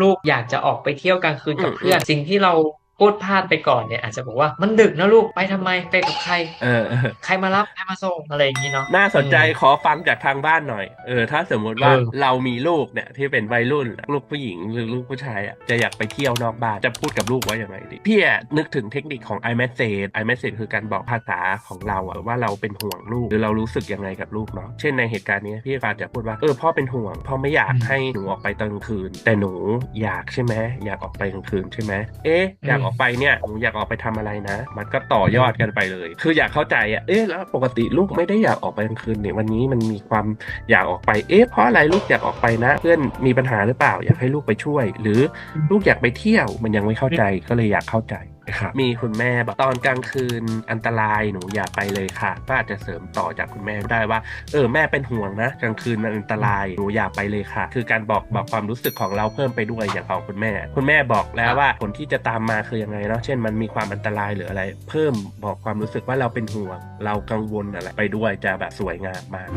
ลูกอยากจะออกไปเที่ยวกลางคืนกับอืมเพื่อน สิ่งที่เรา พูดพลาดไปก่อนเนี่ยอาจจะบอกว่ามันดึกนะลูกไปทำไมไปกับใครเออเออ ใครมารับใครมาส่งอะไรอย่างนี้เนาะน่าสนใจอืมขอฟังจากทางบ้านหน่อยเออถ้าสมมติว่าเออเรามีลูกเนี่ยที่เป็นวัยรุ่นลูกผู้หญิงหรือลูกผู้ชายอะจะอยากไปเที่ยวนอกบ้านจะพูดกับลูกว่าอย่างไรดีพี่อะนึกถึงเทคนิคของ iMessage iMessage คือการบอกภาษาของเราอะว่าเราเป็นห่วงลูกหรือเรารู้สึกยังไงกับลูกเนาะเช่นในเหตุการณ์เนี้ยพี่อาจจะพูดว่าเออพ่อเป็นห่วงพ่อไม่อยากอืมให้หนูออกไปตอนกลางคืน แต่หนูอยากใช่ไหมอยากออกไปกลางคืนใช่ไหมเอ๊ะอยากออกไปเนี่ยหนูอยากออกไปทำอะไรนะ มันก็ต่อยอดกันไปเลย คืออยากเข้าใจอะเอ๊ะแล้วปกติลูกไม่ได้อยากออกไปกลางคืนเนี่ยวันนี้มันมีความอยากออกไปเอ๊ะเพราะอะไรลูกอยากออกไปนะ เพื่อนมีปัญหาหรือเปล่าอยากให้ลูกไปช่วย หรือลูกอยากไปเที่ยวมันยังไม่เข้าใจก็เลยอยากเข้าใจ มีคุณแม่บอกตอนกลางคืนอันตรายหนูอย่าไปเลยค่ะก็อาจจะเสริมต่อจากคุณแม่ได้ว่า เออแม่เป็นห่วงนะกลางคืนมันอันตรายหนูอย่าไปเลยค่ะ คือการบอกบอกความรู้สึกของเราเพิ่มไปด้วยอย่างของคุณแม่ คุณแม่บอกแล้วว่าผลที่จะตามมาคือยังไงเนาะเช่นมันมีความอันตรายหรืออะไร เพิ่มบอกความรู้สึกว่าเราเป็นห่วง เรากังวลอะไรไปด้วยจะแบบสวยงามมาก